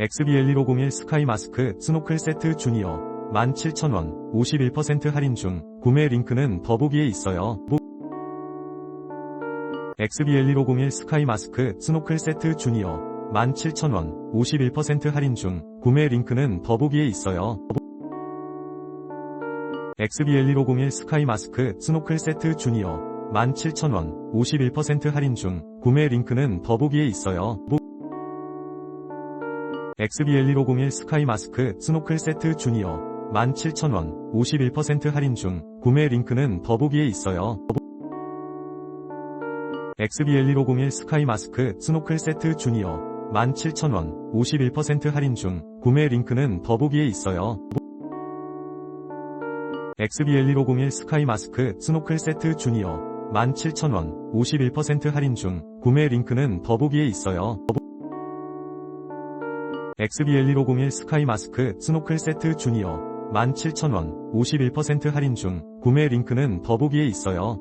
XBL1501 스카이 마스크 스노클 세트 주니어 17,000원 51% 할인 중 구매 링크는 더보기에 있어요. XBL1501 스카이 마스크 스노클 세트 주니어 17,000원 51% 할인 중 구매 링크는 더보기에 있어요. XBL1501 스카이 마스크 스노클 세트 주니어 17,000원 51% 할인 중 구매 링크는 더보기에 있어요. XBL1501 스카이 마스크 스노클 세트 주니어 17,000원 51% 할인 중 구매 링크는 더보기에 있어요. XBL1501 스카이 마스크 스노클 세트 주니어 17,000원 51% 할인 중 구매 링크는 더보기에 있어요. XBL1501 스카이 마스크 스노클 세트 주니어 17,000원 51% 할인 중 구매 링크는 더보기에 있어요. XBL1501 스카이 마스크 스노클 세트 주니어 17,000원 51% 할인 중 구매 링크는 더보기에 있어요.